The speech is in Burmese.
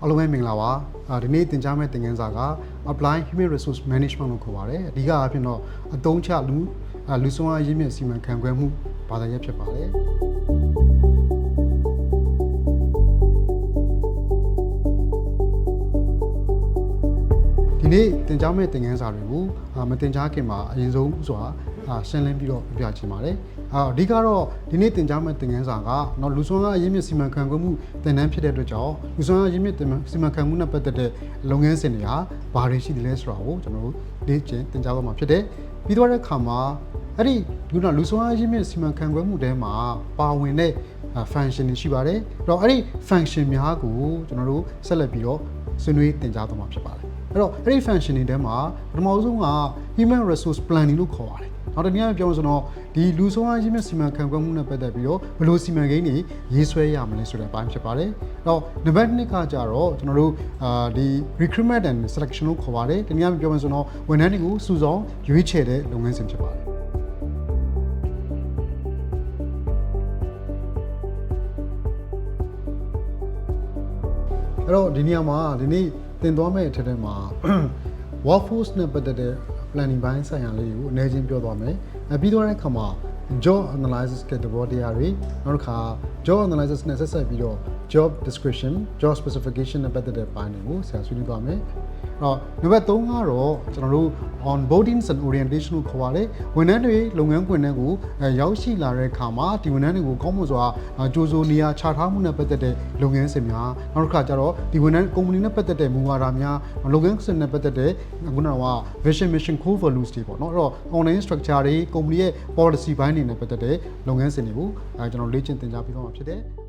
အားလုံးပဲမင်္ဂလာပါအာဒီနေ့သင်ကြားမယ့်သင်ခန်းစာက apply human resource management လို့ခေါ်ပါတယ်အဓိကအဖြစ်တော့အသုံးချလူအာလူဆောင်အရင်းမြစ်စီမံခန့်ခွဲမှုဘာသာရပ်ဖြစ်ပါတယ် ဒီနေ့တင် जा မဲ့သင်ခန်းစာတွေကိုမတင် जा ခင်မှာအရင်ဆုံးစွာရှင်းလင်းပြီးတော့ပြပြချင်ပါတယ်။အဓိကတော့ဒီနေ့တင် जा မဲ့သင်ခန်းစာကနော်လူစွမ်းအားအရင်းမြစ်စီမံခန့်ခွဲမှုသင်တန်းဖြစ်တဲ့အတွက်ကြောင့်လူစွမ်းအားအရင်းမြစ်စီမံခန့်ခွဲမှုနဲ့ပတ်သက်တဲ့လုပ်ငန်းစဉ်တွေဟာဘာတွေရှိတယ်လဲဆိုတာကိုကျွန်တော်တို့လေ့ကျင့်တင် जा သွားမှာဖြစ်တယ်။ပြီးတော့တဲ့အခါမှာအဲ့ဒီလူနာလူစွမ်းအားရင်းမြစ်စီမံခန့်ခွဲမှုထဲမှာပါဝင်တဲ့ function တွေရှိပါတယ်။အဲ့တော့အဲ့ဒီ function များကိုကျွန်တော်တို့ဆက်လက်ပြီးတော့ဆွေးနွေးတင် जा သွားမှာဖြစ်ပါတယ်။ အဲ့တော့အဲ့ဒီ function တွေထဲမှာပထမဆုံးက human resource planning လို့ခေါ်ပါတယ်နောက်တစ်နည်းအားဖြင့်ပြောမယ်ဆိုတော့ဒီလူဆောင်အားရင်းမြစ်စီမံခန့်ခွဲမှုနဲ့ပတ်သက်ပြီးတော့ဘယ်လိုစီမံကိန်းတွေရေးဆွဲရမလဲဆိုတဲ့အပိုင်းဖြစ်ပါတယ်။တော့နံပါတ်2ကကြတော့ကျွန်တော်တို့အာဒီ recruitment and selection လို့ခေါ်ပါတယ်။ဒီနည်းအားဖြင့်ပြောမယ်ဆိုတော့ဝန်ထမ်းတွေကိုစုဆောင်ရွေးချယ်တဲ့လုပ်ငန်းစဉ်ဖြစ်ပါတယ်။အဲ့တော့ဒီနေရာမှာဒီနေ့ သင်သွားမယ့်အထက်ထဲမှာ workforce နဲ့ပတ်သက်တဲ့ planning ဘိုင်းဆိုင်ရာလေးကိုအနည်းချင်းပြောသွားမယ်။အဲပြီးတော့တဲ့အခါမှာ job analysis ကတဘောတရားတွေနောက်တစ်ခါ job analysis နဲ့ဆက်ဆက်ပြီးတော့ job description job specification နဲ့ပတ်သက်တဲ့ဘိုင်းတွေကိုဆရာဆွေးနွေးသွားမယ်။အဲ့ တော့နံပါတ်3ကတော့ကျွန်တော်တို့ onboarding and orientation ကိုခေါ်ပါတယ်။ဝန်ထမ်းတွေလုပ်ငန်းခွင်ထဲကိုအဲရောက်ရှိလာတဲ့အခါမှာဒီဝန်ထမ်းတွေကိုကောင်းမွန်စွာအာကြိုးစိုးနေရာချထားမှုနဲ့ပတ်သက်တဲ့လုပ်ငန်းစဉ်များနောက်တစ်ခါကျတော့ဒီဝန်ထမ်းကုမ္ပဏီနဲ့ပတ်သက်တဲ့မူဝါဒများလုပ်ငန်းစဉ်နဲ့ပတ်သက်တဲ့ခုနက vision mission core values တွေပေါ့နော်အဲ့တော့ online structure တွေကုမ္ပဏီရဲ့ policy ဘိုင်းတွေနဲ့ပတ်သက်တဲ့လုပ်ငန်းစဉ်တွေကိုအဲကျွန်တော်လေ့ကျင့်သင်ကြားပေးသွားမှာဖြစ်တယ်။